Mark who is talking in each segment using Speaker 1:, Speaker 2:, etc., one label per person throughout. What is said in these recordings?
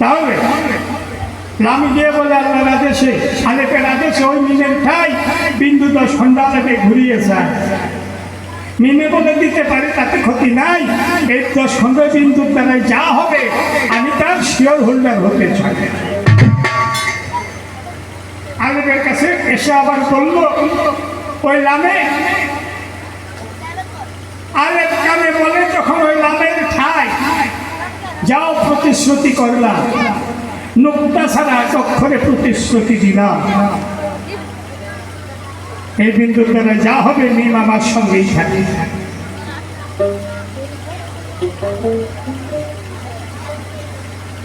Speaker 1: তাহলে লামি দিয়ে বলে আদেশে আদেশে ওই মিমের ঠাই বিন্দু বলে দিতে পারি, তাতে ক্ষতি নাই। এই দশ বিন্দুর দ্বারাই যা হবে, আমি তার শিওর হোল্ডার হতে চাই। আলেপের কাছে এসে আবার বলল, ওই লামে? আলেপ কানে বলে, যখন ওই ঠাই যাও প্রতিশ্রুতি করলাম। নুক্তা ছাড়া এক অক্ষরে প্রতিশ্রুতি দিলাম। এই বিন্দুর দ্বারা যা হবে মিম আমার সঙ্গেই থাকে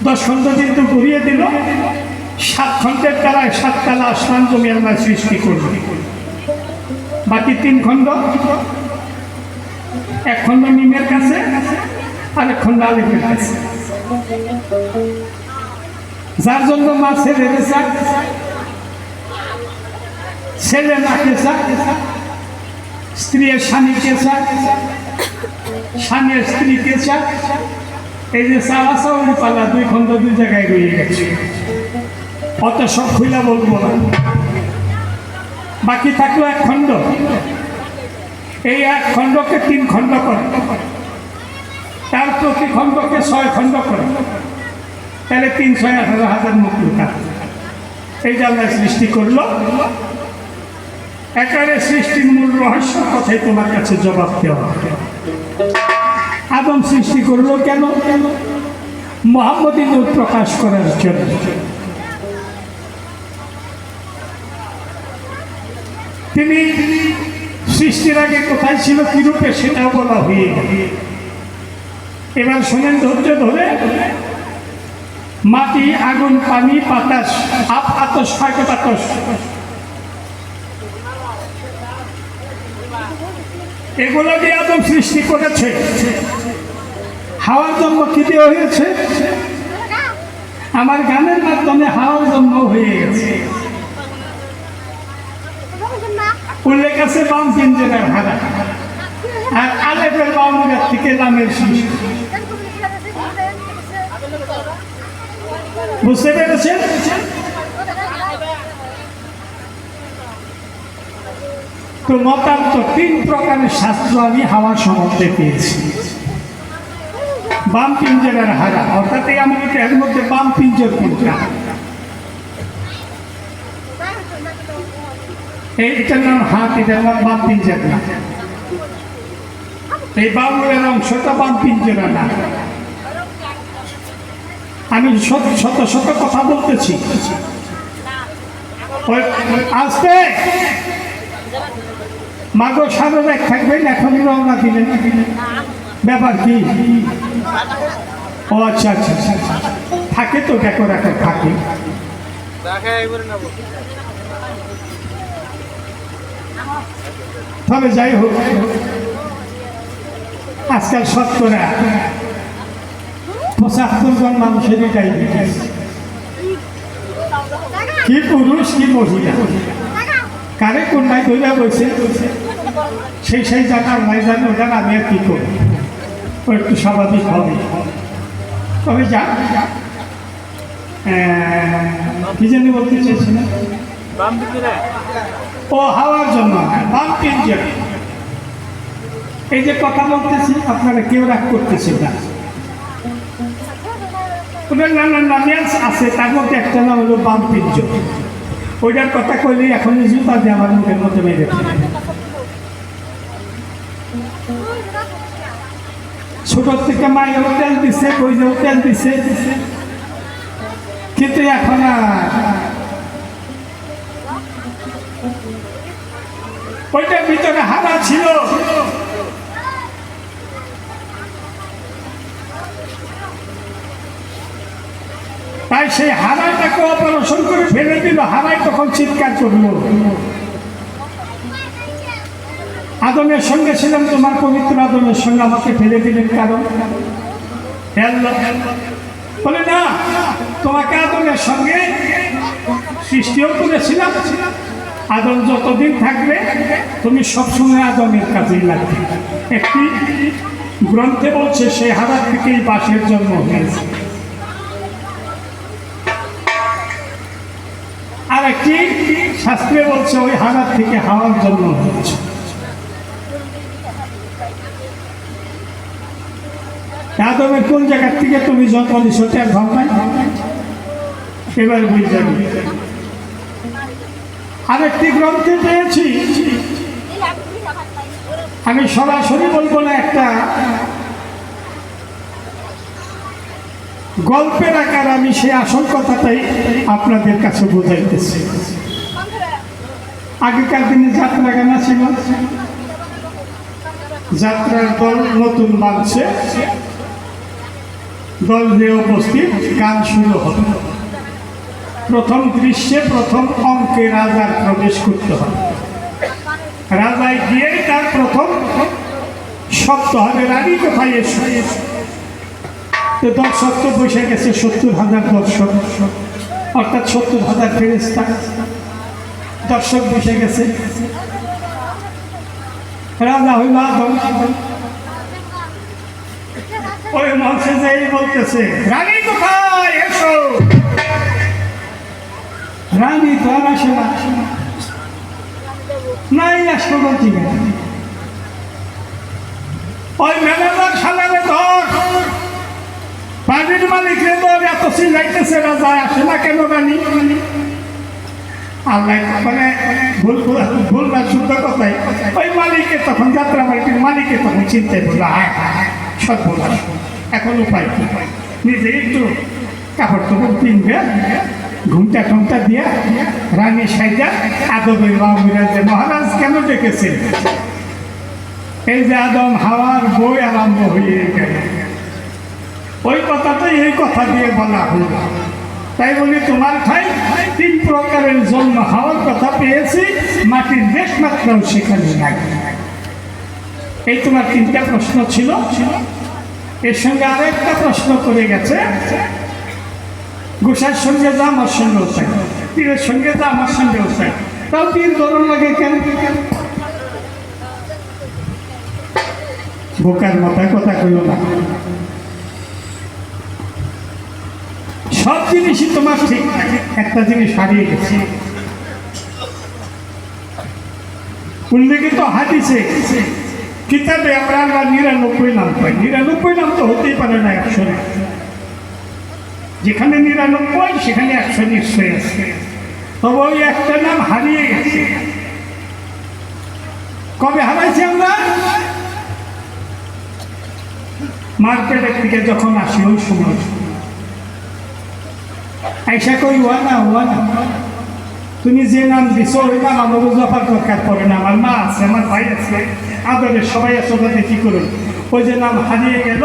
Speaker 1: দশ খন্ড কিন্তু ঘুরিয়ে দিল, সাত খণ্ডের দ্বারা সাততলা আসমান জমি আমরা সৃষ্টি করব। বাকি তিন খণ্ড, এক খণ্ড মিমের কাছে আর এক খণ্ড আলিফের কাছে। যার জন্য মা ছেলে ছেলে মাকে চাক। স্ত্রীর স্বামীকে চাক। স্বামীর স্ত্রীকে চাক। এই যে চাওয়া চাউরি পালা, দুই খন্ড দুই জায়গায় রয়ে গেছে। অত সব খুলে বলব না। বাকি থাকল এক খণ্ড। এই এক খণ্ডকে তিন খণ্ড করে। তার প্রতি খণ্ডকে ছয় খণ্ড করে। তাহলে তিন ছয় আঠারো হাজার মুক্তি এই আল্লাহ সৃষ্টি করল একারে সৃষ্টির মূল রহস্য কথাই তোমার কাছে জবাব দেওয়া। আদম সৃষ্টি করল কেন? মোহাম্মদী নূর প্রকাশ করার জন্য। তিনি সৃষ্টির আগে কোথায় ছিল কি রূপে সেটাও বলা হয়ে গেল। এবার শোনেন ধৈর্য ধরে। মাটি, আগুন, পানি, বাতাস, আপ, আতস, ফাঁকে, বাতাস। এগুলো দিয়ে আদম সৃষ্টি করেছে। হাওয়ার জন্ম কি হয়েছে? আমার গানের মাধ্যমে হাওয়ার জন্ম হয়ে গেছে। উল্লেখ আছে বাম পিঞ্জেরার হারা আর আলেফের বাউন্ডার থেকে নামের সৃষ্টি বুঝতে পেরেছেন? তো মতান্ত তিন প্রকারের শাস্ত্র আমি হাওয়া সম্বন্ধে পেয়েছি। বাম পিঞ্জরের হারা, অর্থাৎ এই আমাদের এর মধ্যে বাম পিঞ্জর কোনটা? এই এটার নাম হাত, এটার নাম বাম পিঞ্জর না। এই বাউলের অংশটা বাদ পিঞ্জরা না আমি শত শত শত কথা বলতেছি। আসতে। মাগো সারা এক থাকবেন, এখনই রওনা দিলেন। ব্যাপার কি? ও আচ্ছা আচ্ছা আচ্ছা। থাকে তো, দেখো রাখো থাকে। তবে যাই হোক। আজকাল শতকরা পঁচাত্তর জন ডায়াবেটিস কি পুরুষ কি মহিলা? কারে কোনটায় ধরে বসে? সেই সেই জায়গার নাই জানি ওটা আমি আর কি করি ও একটু স্বাভাবিক হবে। তবে যা। কি জানি বলতে চেয়েছিলেন ও হাওয়ার জন্য বাম পিঞ্জর এই যে কথা বলতেছি, আপনারা কেউ রাগ করতেছে না। ওটার নানান নামে আছে, তার মধ্যে একটা নাম হলো বাম ওইটার কথা কইলে এখন জুতা দিয়ে আমার মুখের মধ্যে মেরে। ছোট থেকে মায়ের তেল দিছে কইজেও তেল দিছে। কিন্তু এখন আর ওইটার ভিতরে হারা ছিল। তাই সেই হারাটাকে অপারেশন করে ফেলে দিল। হারাই তখন চিৎকার করল। আদমের সঙ্গে ছিলাম, তোমার পবিত্র আদমের সঙ্গে আমাকে ফেলে দিলেন কারণ? বলে, না, তোমাকে আদমের সঙ্গে সৃষ্টিও করেছিলাম। আদম যতদিন থাকবে, তুমি সবসময় আদমের কাছেই লাগবে। একটি গ্রন্থে বলছে, সেই হারার থেকেই বাসের জন্ম হয়েছে। একটি শাস্ত্রে বলছে, ওই হাজার থেকে হাওয়ার জন্য হচ্ছে আদমের কোন জায়গার থেকে তুমি যত দিছো ভাব নাই এবার বুঝ যাবি আরেকটি গ্রন্থে পেয়েছি। আমি সরাসরি বলব না একটা গল্পের আকার আমি সেই আসল কথাটাই আপনাদের কাছে বোঝাইতেছি। আগেকার দিনে যাত্রা গানা ছিল যাত্রার দল নতুন মানছে দল নিয়ে উপস্থিত গান শুরু হবে। প্রথম দৃশ্যে প্রথম অঙ্কে রাজার প্রবেশ করতে হবে। রাজায় গিয়ে তার প্রথম শব্দ হবে। রানী কোথায় এসো? দর্শক তো বসে গেছে, সত্তর হাজার দর্শক। অর্থাৎ সত্তর হাজার ফেরেস্তা দর্শক বসে গেছে। রাজা হইল আদম। ওই মঞ্চে যে বলতেছে, রানী কোথায়? এসো। রানী তো আর আসে না। নাই আসব বলছি ওই ম্যানেজার সালারে ধর বাড়ির মালিক এত চিল্লাইতেছে রাজা আসে না কেন আল্লাহ মানে ভুল ভুল- না ওই তখন যাত্রা মালিকের মালিকে তখন এখন উপায় ঘুমটা রানী মহারাজ কেন ডেকেছেন? এই যে আদম হাওয়ার বই আরম্ভ হয়ে গেল। ওই কথাটাই এই কথা দিয়ে বলা হলো। তাই বলি, তোমার ঠাই, তিন প্রকারের জন্ম হওয়ার কথা পেয়েছি, মাটির দেশ মাত্রাও সেখানে নাই। এই তোমার তিনটা প্রশ্ন ছিল। এর সঙ্গে আরেকটা প্রশ্ন করে গেছে। গোসার সঙ্গে যা, আমার সঙ্গেও চাই পীরের সঙ্গে যা, আমার সঙ্গেও চাই তাও পীর গরম লাগে কেন? বোকার মাথায় কথা কইল না। সব জিনিসই তোমার ঠিক। একটা জিনিস হারিয়ে গেছে। উল্লেখিত হাদিসে কিতাবে আমরা আল্লাহ নিরানব্বই নাম পাই। নিরানব্বই নাম তো হতেই পারে না একশো যেখানে নিরানব্বই, সেখানে একশো নিশ্চয় আছে। তবে ওই একটা নাম হারিয়ে গেছে। কবে হারাইছি আমরা? মার্কেটের দিকে যখন আসি, ওই সময়। আইসা কই, ওয়া না ওয়া না। তুমি যে নাম দিছো, ওই নাম আমার জফার দরকার পড়ে না। আমার মা আছে, আমার ভাই আছে, আদরের সবাই আছে ওটাতে কি করুন। ওই যে নাম হারিয়ে গেল,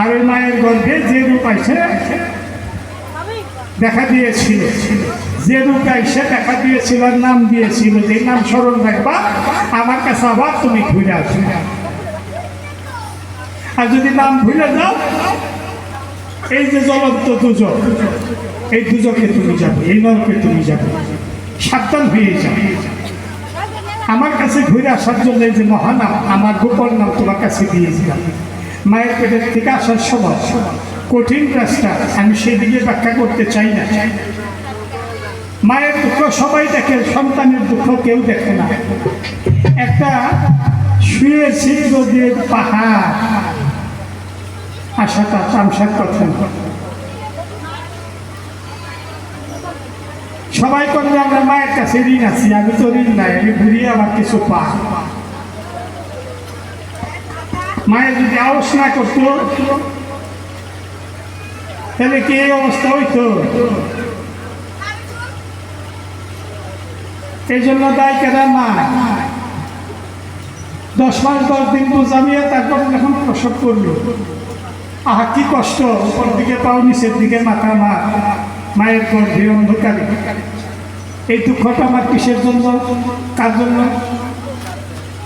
Speaker 1: আর ওই মায়ের গর্ভে যে রূপ আইসে, দেখা দিয়েছিল। যে রূপ আইসে, দেখা দিয়েছিল, আর নাম দিয়েছিল। যে নাম স্মরণ রাখবা, আমার কাছে আবার তুমি ঘুরে আসবে। আর যদি নাম ভুলে যাও এই যে জ্বলন্ত দুজক, এই দুজকে তুমি যাবে, এই নরকে তুমি যাবে। সাবধান হয়ে যাবে আমার কাছে ঘুরে আসার জন্য এই যে মহানাম আমার গোপন নাম তোমার কাছে দিয়েছিলাম মায়ের পেটের থেকে আসার সময় কঠিন কাজটা আমি সেদিকে ব্যাখ্যা করতে চাই না। মায়ের দুঃখ সবাই দেখে, সন্তানের দুঃখ কেউ দেখে না। একটা শুয়ে দিয়ে পাহাড় আশাটা তামসার কথা না। সবাই করবে আমরা মায়ের কাছে ঋণ আছি, আমি তো ঋণ নাই, আমি ঘুরিয়ে আমার কিছু পা। মায়ের যদি আওস না করতো, তাহলে কি এই অবস্থা হইতো? এই জন্য দায় কেনা মা। দশ মাস, দশ দিন তো বুঝামিয়ে তারপর যখন প্রসব করল আহা, কি কষ্ট উপর দিকে পাও, নিচের দিকে মাথা মা, মায়ের গর্ভে অন্ধকারে। এই দুঃখটা আমার কিসের জন্য, কার জন্য?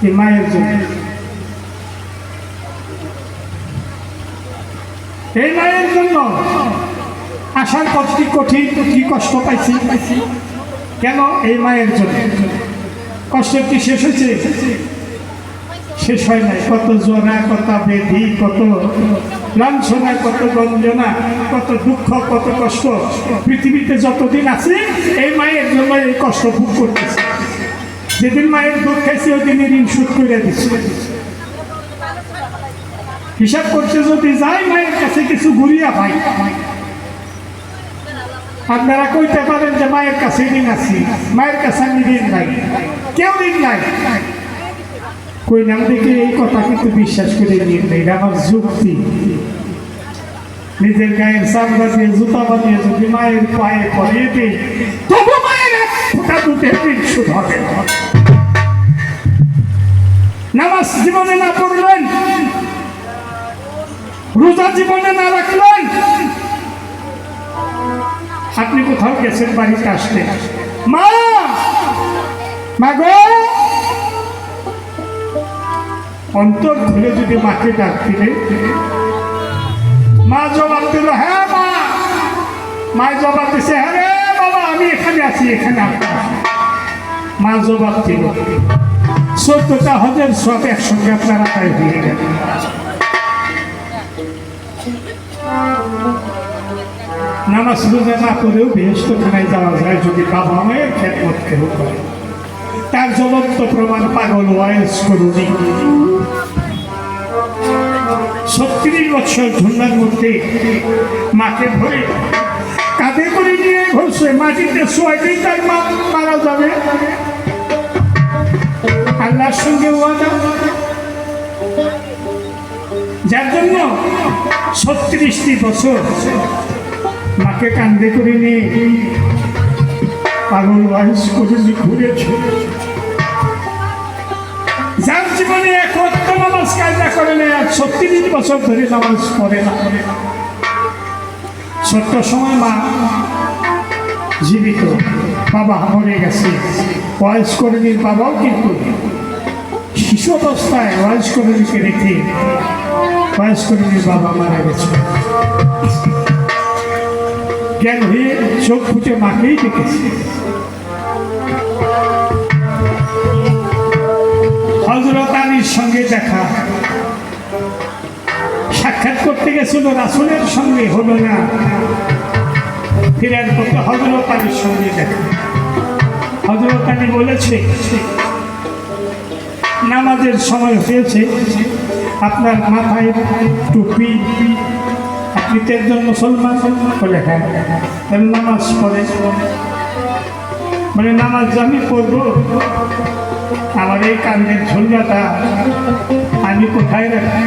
Speaker 1: এই মায়ের জন্য। এই মায়ের জন্য। আসার পথটি কঠিন, কি কষ্ট পাইছি? কেন এই মায়ের জন্য? কষ্টের কি শেষ হয়েছে? শেষ হয় নাই। কত জোড়া কত বেধি কত লাঞ্ছনা কত গঞ্জনা কত দুঃখ, কত কষ্ট, পৃথিবীতে যতদিন আছে, এই মায়ের জন্য এই কষ্ট ভোগ করতেছে। যেদিন মায়ের দুধ খাইছে ওই দিনই ঋণ শোধ করে দিচ্ছে হিসাব করছে যদি যাই, মায়ের কাছে কিছু ঘুরিয়া পাই। আপনারা কইতে পারেন যে মায়ের কাছে ঋণ আছি, মায়ের কাছে আমি ঋণ নাই। কেউ ঋণ নাই। কই নাম দেখে এই কথা কিন্তু বিশ্বাস করে নিয়ে নেই। আমার যুক্তি। নিজের গায়ের দিয়ে জুতা বানিয়ে যদি মায়ের পায়ে পরিয়ে দিই, তবু মায়ের এক ফোঁটা নামাজ জীবনে না পড়লেন, রোজা জীবনে না রাখলেন, আপনি কোথাও গেছেন বাড়িতে আসতে? মা! মা গো! অন্তর খুলে যদি মাকে ডাক দিলে মা জবাব দিল হ্যাঁ মা মা জবাব দিছে হ্যাঁ বাবা, আমি এখানে আছি, এখানে। মা জবাব দিল, চোদ্দটা হজের সব একসঙ্গে আপনারা তাই হয়ে গেল। নামাজ রোজা না করেও বৃহস্পতিখানায় যাওয়া যায় যদি বাবা মায়ের খেদমত কেউ করে। তার জ্বলন্ত প্রমাণ পাগল, ওয়াইস করুনি। ছত্রিশ বছর ঝুন্নার মধ্যে মাকে ধরে কাঁধে করে নিয়ে ঘষে মাটিতে শোয়াইতেই তার মা, মারা যাবে? আল্লাহর সঙ্গে ওয়াদা। যার জন্য ছত্রিশটি বছর মাকে কান্দে করে নিয়ে পাগল ওয়াইস করে ঘুরেছে, যার জীবনে অর্থ নামাজ কায়দা করে না ছত্রিশ বছর ধরে নামাজ পড়ে না। ছোট্ট সময় মা জীবিত, বাবা মরে গেছে। ওয়াইস কর্মীর বাবাও কিন্তু শিশু অবস্থায় ওয়াইস কর্মীকে রেখে ওয়াইস কর্মীর বাবা মারা গেছে। জ্ঞান হয়ে চোখ ফুটে মাকেই দেখেছে। হজরত আলীর সঙ্গে দেখা। সাক্ষাৎ করতে গেছিল, রাসুলের সঙ্গে, হলো না। ফিরার পথে হজরত আলীর সঙ্গে দেখা। হজরত আলী বলেছে, নামাজের সময় হয়েছে, আপনার মাথায় টুপি, আপনি তো একজন মুসলমান, বলে হ্যাঁ। নামাজ পড়ে। মানে নামাজ আমি পড়ব। আমার এই কান্দের ঝুলিয়াটা আমি কোথায় রাখি